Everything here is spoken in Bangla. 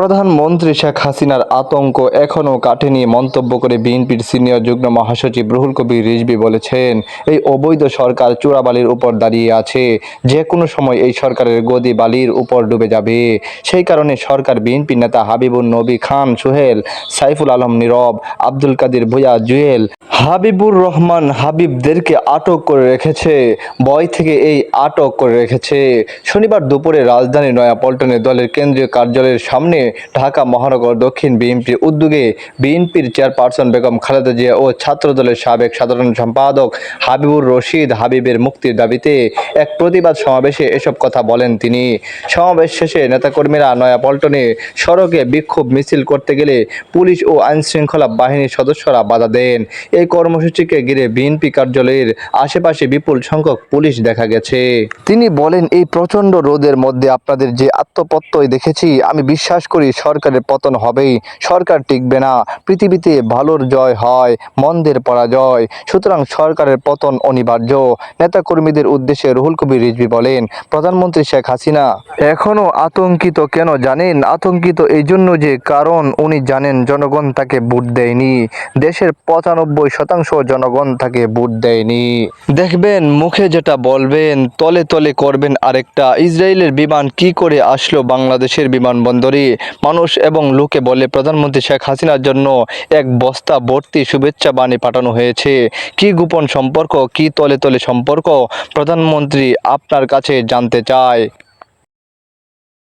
প্রধানমন্ত্রী শেখ হাসিনার আতঙ্ক এখনও কাটেনি মন্তব্য করে বিএনপির সিনিয়র যুগ্ম মহাসচিব রুহুল কবির রিজভী বলেছেন, এই অবৈধ সরকার চূড়াবালির উপর দাঁড়িয়ে আছে। যে কোনো সময় এই সরকারের গদি বালির উপর ডুবে যাবে। সেই কারণে সরকার বিএনপি নেতা হাবিবুর নবী খান, সোহেল, সাইফুল আলম নীরব, আব্দুল কাদির ভুয়া জুয়েল, হাবিবুর রহমান হাবিবদেরকে আটক করে রেখেছে। বয় থেকে এই আটক করে রেখেছে। শনিবার দুপুরে রাজধানী নয়াপল্টনে দলের কেন্দ্রীয় কার্যালয়ের সামনে ঢাকা মহানগর দক্ষিণ বিএনপির উদ্যোগে বিএনপির চেয়ারপারসন বেগম খালেদা জিয়া ও ছাত্রদলের সাবেক সাধারণ সম্পাদক হাবিবুর রশিদ হাবিবের মুক্তির দাবিতে এক প্রতিবাদ সমাবেশে এসব কথা বলেন তিনি। সমাবেশ শেষে নেতাকর্মীরা নয়াপল্টনে সড়কে বিক্ষোভ মিছিল করতে গেলে পুলিশ ও আইনশৃঙ্খলা বাহিনীর সদস্যরা বাধা দেন। এই কর্মসূচিকে ঘিরে বিএনপি কার্যালয়ের আশেপাশে বিপুল সংখ্যক পুলিশ দেখা গেছে। তিনি বলেন, এই প্রচণ্ড রোদের মধ্যে আপনাদের যে আত্মপত্যই দেখেছি, আমি বিশ্বাস করি সরকারের পতন হবেই। সরকার টিকবে না। পৃথিবীতে ভালোর জয় হয়, মন্দের পরাজয়। সুতরাং সরকারের পতন অনিবার্য। নেতাকর্মীদের উদ্দেশ্যে রুহুল কবির রিজভী বলেন, প্রধানমন্ত্রী শেখ হাসিনা এখনও আতঙ্কিত কেন জানেন? আতঙ্কিত এই জন্য যে কারণ উনি জানেন, জনগণ তাকে ভোট দেয়নি। দেশের পঁচানব্বই শতাংশ জনগণ তাকে ভোট দেয়নি। দেখবেন, মুখে যেটা বলবেন, তলে তলে করবেন আরেকটা। ইসরায়েলের বিমান কি করে আসলো বাংলাদেশের বিমানবন্দরে? মানুষ এবং লোকে বলে প্রধানমন্ত্রী শেখ হাসিনার জন্য এক বস্তা ভর্তি শুভেচ্ছা বাণী পাঠানো হয়েছে। কি গোপন সম্পর্ক, কি তলে তলে সম্পর্ক? প্রধানমন্ত্রী আপনার কাছে জানতে চায়।